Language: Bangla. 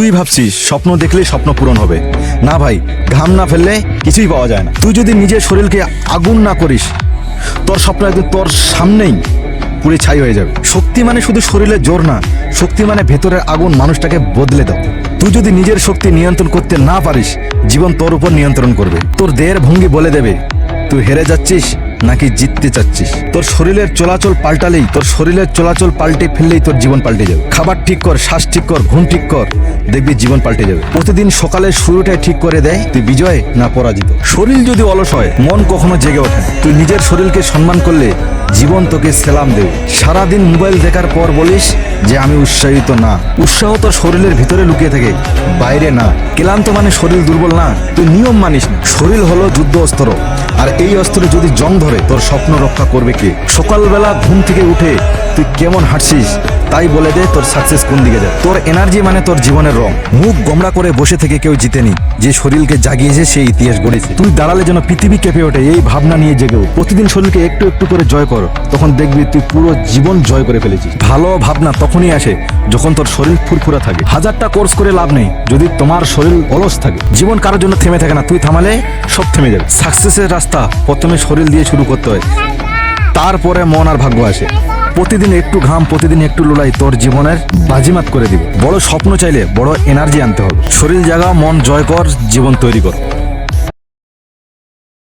তুই ভাবছিস স্বপ্ন দেখলে স্বপ্ন পূরণ হবে? না ভাই, ঘাম না ফেললে কিছুই পাওয়া যায় না। তুই যদি নিজের শরীরকে আগুন না করিস, তোর স্বপ্ন একদম তোর সামনেই পুড়ে ছাই হয়ে যাবে। শক্তি মানে শুধু শরীরের জোর না, শক্তি মানে ভেতরের আগুন মানুষটাকে বদলে দাও। তুই যদি নিজের শক্তি নিয়ন্ত্রণ করতে না পারিস, জীবন তোর উপর নিয়ন্ত্রণ করবে। তোর দেহের ভঙ্গি বলে দেবে, তুই হেরে যাচ্ছিস। নাকি জিততে চাচ্ছিস? তোর শরীরের চলাচল পাল্টালেই, তোর শরীরের চলাচল পাল্টে ফেললেই তোর জীবন পাল্টে যাবে। খাবার ঠিক কর, শ্বাস ঠিক কর, ঘুম ঠিক কর, দেখবি জীবন পাল্টে যাবে। প্রতিদিন সকালের শুরুটাই ঠিক করে দেয়, তুই বিজয় না পরাজিত? শরীর যদি অলস হয়, মন কখনো জেগে ওঠে তুই নিজের শরীরকে সম্মান করলে জীবন তোকে সেলাম দেবে। সারাদিন মোবাইল দেখার পর বলিস যে আমি উৎসাহিত না। উৎসাহ তোর শরীরের ভিতরে লুকিয়ে থাকে, বাইরে না। ক্লান্ত মানে শরীর দুর্বল না, তুই নিয়ম মানিস না। শরীর হলো যুদ্ধ অস্ত্র আর এই অস্ত্রে যদি জং ধরে, তোর স্বপ্ন রক্ষা করবে কে? সকালবেলা ঘুম থেকে উঠে তুই কেমন হাঁটছিস? তাই বলে দে তোর সাকসেস কোন দিকে যায়। তোর এনার্জি মানে তোর জীবনের রং। মুখ গোমড়া করে বসে থেকে কেউ জিতেনি যে শরীরকে জাগিয়েছে সেই ইতিহাস গড়েছে। তুই দাঁড়ালে যেন পৃথিবী কেঁপে ওঠে, এই ভাবনা নিয়ে জেগেও প্রতিদিন শরীরকে একটু একটু করে জয় কর। তখন দেখবি তুই পুরো জীবন জয় করে ফেলেছিস। ভালো ভাবনা তখনই আসে যখন তোর শরীর ফুরফুরা থাকে। হাজারটা কোর্স করে লাভ নেই যদি তোমার শরীর অলস থাকে। জীবন কারোর জন্য থেমে থাকে না। তুই থামালে সব থেমে যাবে। সাকসেসের রাস্তা প্রথমে শরীর দিয়ে শুরু করতে হয়। তারপরে মন আর ভাগ্য আসে প্রতিদিন একটু ঘাম, প্রতিদিন একটু লড়াই তোর জীবনের বাজিমাত করে দিবে। বড় স্বপ্ন চাইলে বড় এনার্জি আনতে হবে। শরীর জাগা, মন জয় কর, জীবন তৈরি কর।